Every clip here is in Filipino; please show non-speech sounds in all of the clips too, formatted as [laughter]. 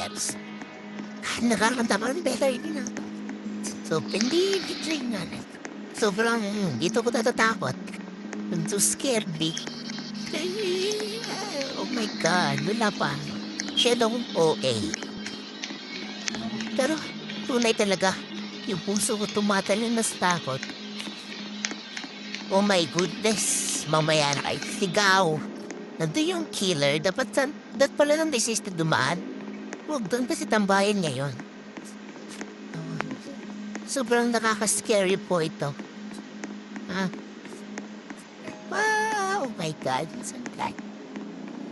Yes. Nakakataman better din ako. So, hindi train nga na. Sobrang, dito ko natatakot. I'm too scared, big. Oh my God, wala pa. Siya daw ang OA. Pero, tunay talaga, yung puso ko tumatalon na sa takot. Oh my goodness, mamaya na kayo sigaw. Nandun yung killer, dapat, san, dapat pala nang desist na dumaan. Huwag doon kasi tambayan ngayon. Sobrang nakaka-scary po ito. Ah. Wow! Oh my God. Saan ka?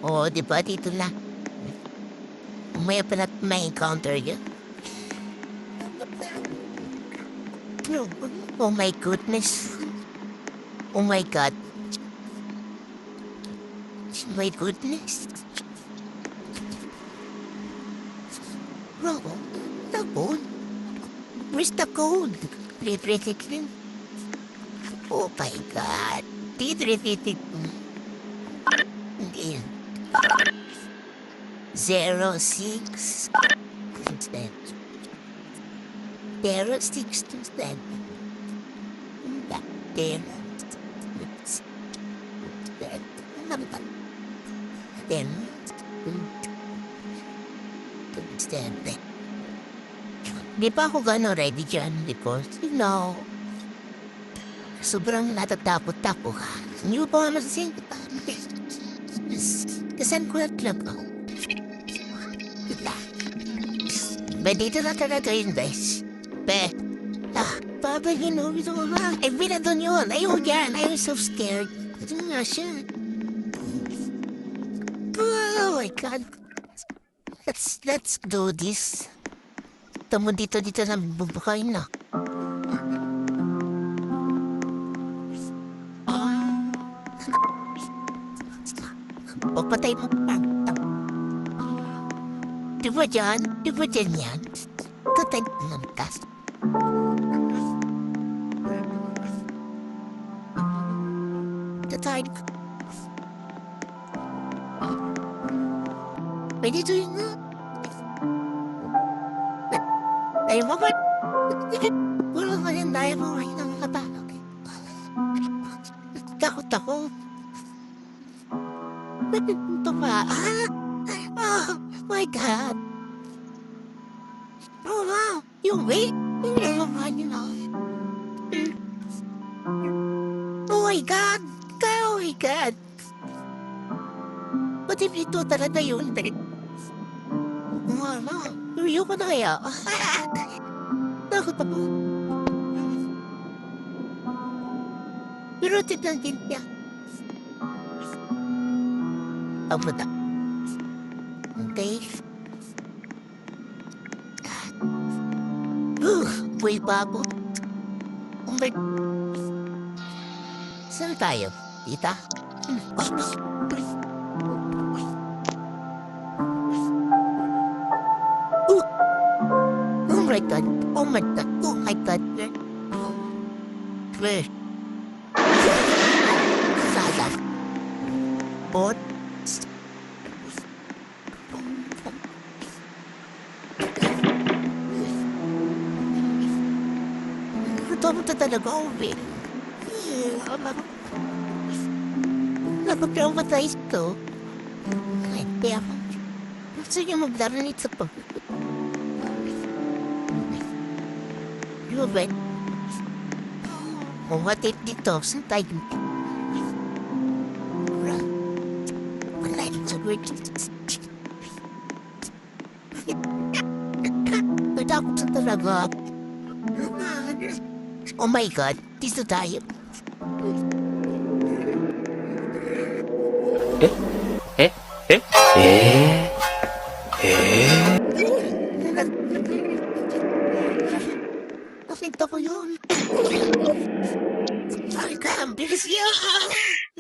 Oo, di ba? Dito na. May pa na't may encounter yun. Oh my goodness. Oh my God. My goodness. Robo, Dagon, where's Dagon? Oh my god, three Zero six. Zero six to stand. There. Then. Instead. Di pa ako gano'n ready dyan because, you know, sobrang natatakot ako. Hindi ko pa nga masasin. Kasan ko na lang ako. Ba dito na talaga yun, bes. Be. Ah, Papa, you know, ito ko ba? Ay, binadon yun. Ayaw yan. Was so scared. Ito nga siya. Oh my God. Let's, let's do this. Tamo dito, dito na na. O patay mo pang Di ba dyan? Di ba dyan yan? Tatay ng tas. Pwede to yun nga. Ay, mo ba? Wala ka rin dahil mo ay nang kabalog. Takot ako. Pa. Oh my God. Oh wow. You wait. Yung naman yun. Oh my God. Oh my God. If ito talaga yun? Wala. Ayoko na kaya. [laughs] Takot ako. Pero tignan din niya. Ako na. Okay. Uh, buhay pa ako. Oh. Saan tayo? Tita? Oh, my god, oh my god, oh my god. Crash. Salah. Bot. Gutom na talaga uwi. Napag-traumatize ko. Kaya, gusto niyo maglaro nito sa pag... Oh my God, This is Eh? Eh? Eh? Eh? Nakita ko yun. Ay ka, bilis niya.